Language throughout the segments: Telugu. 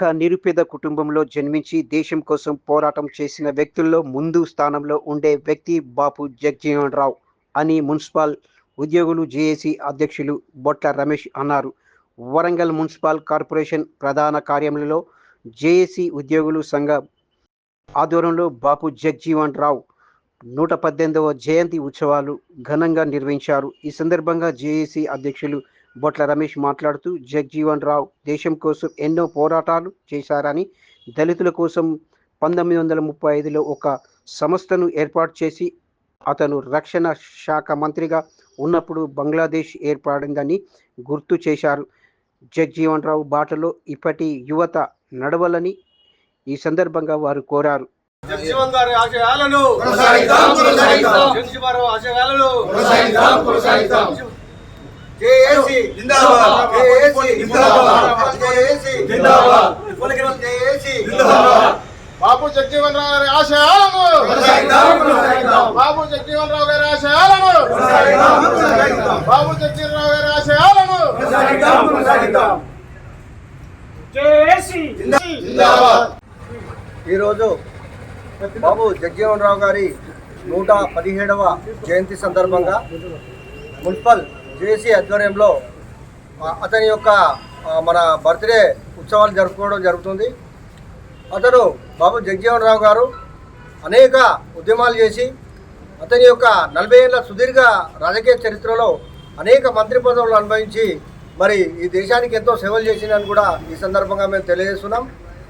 ఒక నిరుపేద కుటుంబంలో జన్మించి దేశం కోసం పోరాటం చేసిన వ్యక్తుల్లో ముందు స్థానంలో ఉండే వ్యక్తి బాపు జగ్జీవన్ రావు అని మున్సిపల్ ఉద్యోగులు జేఏసీ అధ్యక్షులు బొట్ల రమేష్ అన్నారు. వరంగల్ మున్సిపల్ కార్పొరేషన్ ప్రధాన కార్యాలయంలో జేఏసీ ఉద్యోగులు సంఘ ఆధ్వర్యంలో బాపు జగజీవన్ రావు నూట పద్దెనిమిదవ జయంతి ఉత్సవాలు ఘనంగా నిర్వహించారు. ఈ సందర్భంగా జేఏసీ అధ్యక్షులు బొట్ల రమేష్ మాట్లాడుతూ జగజీవన్ రావు దేశం కోసం ఎన్నో పోరాటాలు చేశారని దళితుల కోసం పంతొమ్మిది వందల ముప్పై ఐదులో ఒక సంస్థను ఏర్పాటు చేసి అతను రక్షణ శాఖ మంత్రిగా ఉన్నప్పుడు బంగ్లాదేశ్ ఏర్పడిందని గుర్తు చేశారు. జగజీవన్ రావు బాటలో ఇప్పటి యువత నడవలని ఈ సందర్భంగా వారు కోరారు. జగజీవన్ గారి ఆశయాలను ఆశయాలను బాబు జగజీవన్ రావు గారి ఆశయాలను. బాబు జగజీవన్ రావు గారి ఆశయాలను. బాబు జగజీవన్ రావు గారి ఆశయాలను. ఈరోజు బాబు జగజీవన్ రావు గారి నూట పదిహేడవ జయంతి సందర్భంగా మున్సిపల్ జేసీ ఆధ్వర్యంలో అతని యొక్క మన బర్త్డే ఉత్సవాలు జరుపుకోవడం జరుగుతుంది. అతను బాబు జగజీవన్ రావు గారు అనేక ఉద్యమాలు చేసి అతని యొక్క నలభై ఏళ్ళ సుదీర్ఘ రాజకీయ చరిత్రలో అనేక మంత్రి పదవులు అనుభవించి మరి ఈ దేశానికి ఎంతో సేవలు చేసిందని కూడా ఈ సందర్భంగా మేము తెలియజేస్తున్నాం.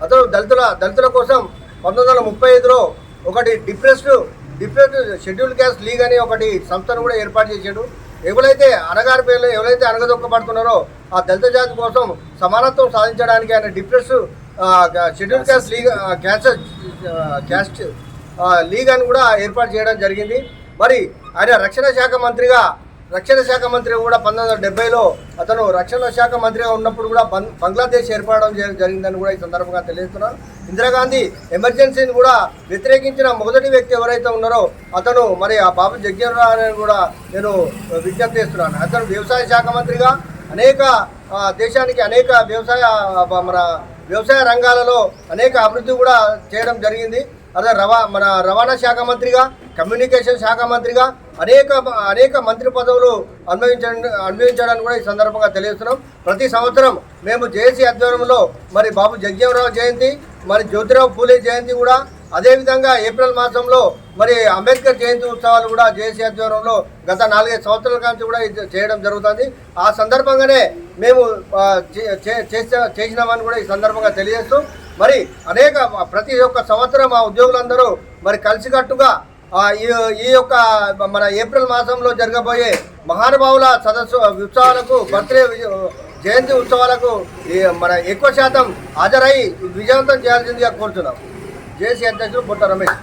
అతను దళితుల దళితుల కోసం పంతొమ్మిది వందల ముప్పై ఐదులో ఒకటి depressed depressed schedule caste league అని ఒకటి సంస్థను కూడా ఏర్పాటు చేశాడు. ఎవరైతే అనగారి పేర్లు ఎవరైతే అనగదొక్కబడుతున్నారో ఆ దళిత జాతి కోసం సమానత్వం సాధించడానికి ఆయన depress schedule caste league caste caste league అని కూడా ఏర్పాటు చేయడం జరిగింది. మరి ఆయన రక్షణ శాఖ మంత్రిగా రక్షణ శాఖ మంత్రి కూడా పంతొమ్మిది వందల డెబ్బైలో అతను రక్షణ శాఖ మంత్రిగా ఉన్నప్పుడు కూడా బం- బంగ్లాదేశ్ ఏర్పడడం జరిగిందని కూడా ఈ సందర్భంగా తెలియజేస్తున్నాను ఇందిరాగాంధీ ఎమర్జెన్సీని కూడా వ్యతిరేకించిన మొదటి వ్యక్తి ఎవరైతే ఉన్నారో అతను మరి ఆ బాబు జగ్జీవనరావు అని కూడా నేను విజ్ఞప్తి చేస్తున్నాను. అతను వ్యవసాయ శాఖ మంత్రిగా అనేక దేశానికి అనేక వ్యవసాయ మన వ్యవసాయ రంగాలలో అనేక అభివృద్ధి కూడా చేయడం జరిగింది. అదే రవా మన రవాణా శాఖ మంత్రిగా కమ్యూనికేషన్ శాఖ మంత్రిగా అనేక అనేక మంత్రి పదవులు అనుభవించండి అనుభవించడానికి కూడా ఈ సందర్భంగా తెలియజేస్తున్నాం. ప్రతి సంవత్సరం మేము జేసీ ఆధ్వర్యంలో మరి బాబు జగ్జీవరావు జయంతి మరి జ్యోతిరావు పూలే జయంతి కూడా అదేవిధంగా ఏప్రిల్ మాసంలో మరి అంబేద్కర్ జయంతి ఉత్సవాలు కూడా జేసీ ఆధ్వర్యంలో గత నాలుగైదు సంవత్సరాల నుంచి కూడా ఇది చేయడం జరుగుతుంది. ఆ సందర్భంగానే మేము చేసినామని కూడా ఈ సందర్భంగా తెలియజేస్తూ మరి అనేక ప్రతి ఒక్క సంవత్సరం ఆ ఉద్యోగులందరూ మరి కలిసికట్టుగా ఈ ఈ యొక్క మన ఏప్రిల్ మాసంలో జరగబోయే మహానుభావుల సదస్సు ఉత్సవాలకు బర్త్డే జయంతి ఉత్సవాలకు మన ఎక్కువ శాతం హాజరై విజయవంతం చేయాల్సిందిగా కోరుతున్నాం. జేసీ అధ్యక్షుడు బుట్ట రమేష్.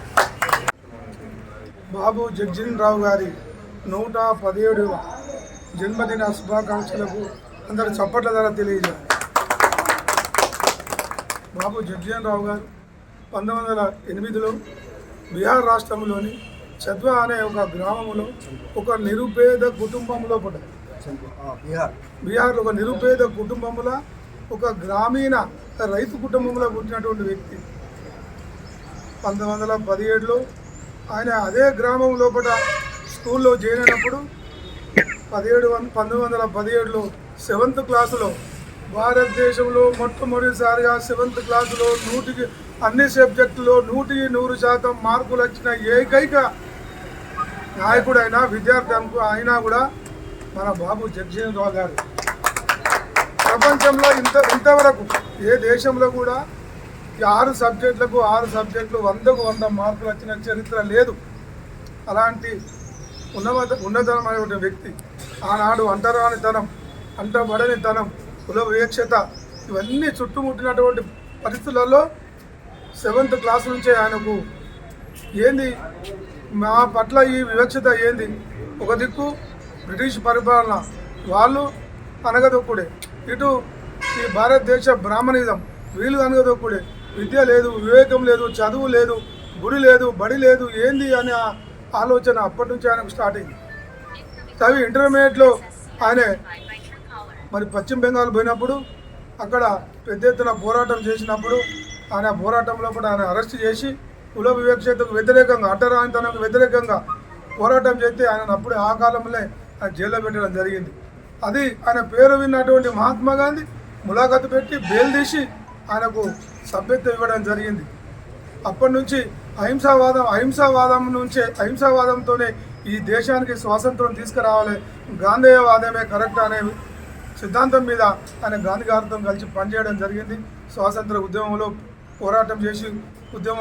బాబు జగ్జీన్ రావు గారి నూట పదిహేడు జన్మదిన శుభాకాంక్షలకు అందరి చప్పట్ల ద్వారా తెలియజేయాలి. బాబు జగ్జీన్ రావు గారు పంతొమ్మిది వందల ఎనిమిదిలో బీహార్ రాష్ట్రంలోని చద్వా అనే ఒక గ్రామంలో ఒక నిరుపేద కుటుంబంలో పుట్టారు బీహార్ బీహార్లో ఒక నిరుపేద కుటుంబంలో ఒక గ్రామీణ రైతు కుటుంబంలో పుట్టినటువంటి వ్యక్తి. పంతొమ్మిది వందల పదిహేడులో ఆయన అదే గ్రామం లోపల స్కూల్లో చేరినప్పుడు పదిహేడు వంద పంతొమ్మిది వందల పదిహేడులో సెవెంత్ క్లాసులో భారతదేశంలో మొట్టమొదటిసారిగా సెవెంత్ క్లాసులో నూటికి అన్ని సబ్జెక్టులో నూటికి నూరు శాతం మార్కులు వచ్చిన ఏకైక నాయకుడైనా విద్యార్థి అనుకు అయినా కూడా మన బాబు జగజీవన్ రావు గారు. ప్రపంచంలో ఇంత ఇంతవరకు ఏ దేశంలో కూడా ఆరు సబ్జెక్టులకు ఆరు సబ్జెక్టులు వందకు వంద మార్కులు వచ్చిన చరిత్ర లేదు. అలాంటి ఉన్నత ఉన్నతమైనటువంటి వ్యక్తి ఆనాడు అంటరానితనం అంటబడనితనం కుల వివక్షత ఇవన్నీ చుట్టుముట్టినటువంటి పరిస్థితులలో సెవెంత్ క్లాస్ నుంచే ఆయనకు ఏంది మా పట్ల ఈ వివక్షత ఏంది? ఒక దిక్కు బ్రిటిష్ పరిపాలన. వాళ్ళు అనగదొక్కుడే. ఇటు ఈ భారతదేశ బ్రాహ్మణిజం. వీళ్ళు అనగదొక్కుడే. విద్య లేదు వివేకం లేదు చదువు లేదు గుడి లేదు బడి లేదు ఏంది అనే ఆలోచన అప్పటి నుంచి ఆయనకు స్టార్ట్ అయింది. చదివి ఇంటర్మీడియట్లో ఆయన మరి పశ్చిమ బెంగాల్ పోయినప్పుడు అక్కడ పెద్ద ఎత్తున పోరాటం చేసినప్పుడు ఆయన పోరాటంలో కూడా ఆయన అరెస్ట్ చేసి కుల వివక్షతకు వ్యతిరేకంగా అడ్డరానితనకు వ్యతిరేకంగా పోరాటం చేస్తే ఆయన అప్పుడే ఆ కాలంలో ఆయన జైల్లో పెట్టడం జరిగింది. అది ఆయన పేరు విన్నటువంటి మహాత్మా గాంధీ ములాఖతు పెట్టి బెయిల్ తీసి ఆయనకు సభ్యత్వం ఇవ్వడం జరిగింది. అప్పటి నుంచి అహింసావాదం అహింసావాదం నుంచే అహింసావాదంతోనే ఈ దేశానికి స్వాతంత్రం తీసుకురావాలి. గాంధేయవాదమే కరెక్ట్ అనే సిద్ధాంతం మీద ఆయన గాంధీ గారితో కలిసి పనిచేయడం జరిగింది. స్వాతంత్ర ఉద్యమంలో పోరాటం చేసి ఉద్యమ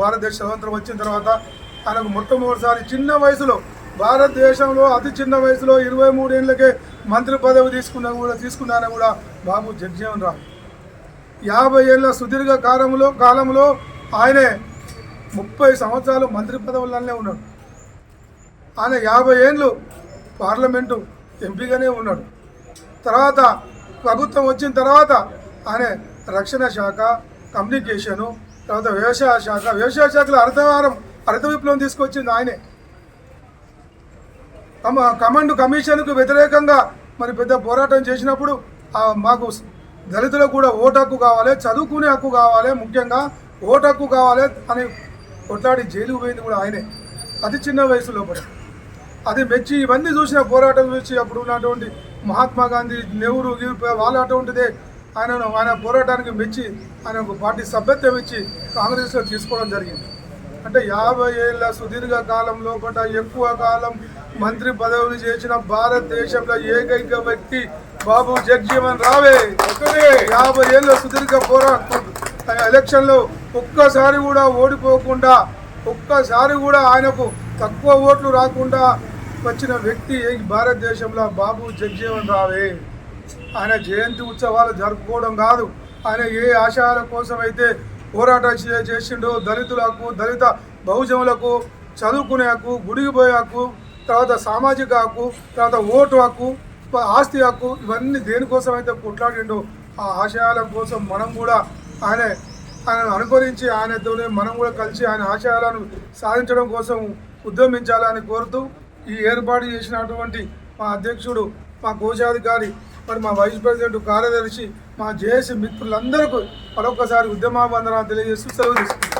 భారతదేశ స్వతంత్రం వచ్చిన తర్వాత ఆయనకు మొట్టమొదటిసారి చిన్న వయసులో భారతదేశంలో అతి చిన్న వయసులో ఇరవై మూడేళ్ళకే మంత్రి పదవి తీసుకున్నా కూడా తీసుకున్నాను కూడా బాబు జగ్జీవన్ రావు. యాభై ఏళ్ళ సుదీర్ఘ కాలంలో కాలంలో ఆయనే ముప్పై సంవత్సరాలు మంత్రి పదవులనే ఉన్నాడు. ఆయన యాభై ఏళ్ళు పార్లమెంటు ఎంపీగానే ఉన్నాడు. తర్వాత ప్రభుత్వం వచ్చిన తర్వాత ఆయన రక్షణ శాఖ కమ్యూనికేషను తర్వాత వ్యవసాయ శాఖ వ్యవసాయ శాఖలో అర్థవారం హరిత విప్లవం తీసుకొచ్చింది ఆయనే. కమ కమాండ్ కమిషన్కు వ్యతిరేకంగా మరి పెద్ద పోరాటం చేసినప్పుడు మాకు దళితులకు కూడా ఓటు హక్కు కావాలి చదువుకునే హక్కు కావాలి ముఖ్యంగా ఓటు హక్కు కావాలి అని కొట్లాడి జైలుకు పోయింది కూడా ఆయనే. అతి చిన్న వయసులో కూడా అది మెచ్చి ఇవన్నీ చూసిన పోరాటం చూసి అప్పుడు ఉన్నటువంటి మహాత్మా గాంధీ నెహ్రూ వాళ్ళ అటువంటిదే ఆయనను ఆయన పోరాటానికి మెచ్చి ఆయనకు పార్టీ సభ్యత్వం ఇచ్చి కాంగ్రెస్లో తీసుకోవడం జరిగింది. అంటే యాభై ఏళ్ళ సుదీర్ఘ కాలం లోపల ఎక్కువ కాలం మంత్రి పదవులు చేసిన భారతదేశంలో ఏకైక వ్యక్తి బాబు జగ్జీవన్ రావే. యాభై ఏళ్ళ సుదీర్ఘ పోరాటం ఎలక్షన్లో ఒక్కసారి కూడా ఓడిపోకుండా ఒక్కసారి కూడా ఆయనకు తక్కువ ఓట్లు రాకుండా వచ్చిన వ్యక్తి భారతదేశంలో బాబు జగ్జీవన్ రావే. ఆయన జయంతి ఉత్సవాలు జరుపుకోవడం కాదు. ఆయన ఏ ఆశయాల కోసం అయితే పోరాటం చేసిండో దళితులకు దళిత బహుజనులకు చదువుకునే హక్కు గుడికి పోయే హక్కు తర్వాత సామాజిక హక్కు తర్వాత ఓటు హక్కు ఆస్తి హక్కు ఇవన్నీ దేనికోసం అయితే కొట్లాడిండో ఆ ఆశయాల కోసం మనం కూడా ఆయన ఆయన అనుకరించి ఆయనతోనే మనం కూడా కలిసి ఆయన ఆశయాలను సాధించడం కోసం ఉద్యమించాలని కోరుతూ ఈ ఏర్పాటు చేసినటువంటి మా అధ్యక్షుడు మా కోశాధికారి మరి మా వైస్ ప్రెసిడెంట్ కార్యదర్శి మా జేఏసీ మిత్రులందరికీ మరొకసారి ఉద్యమాబంధనాలు తెలియజేస్తూ సెలవు తీసుకుంటాం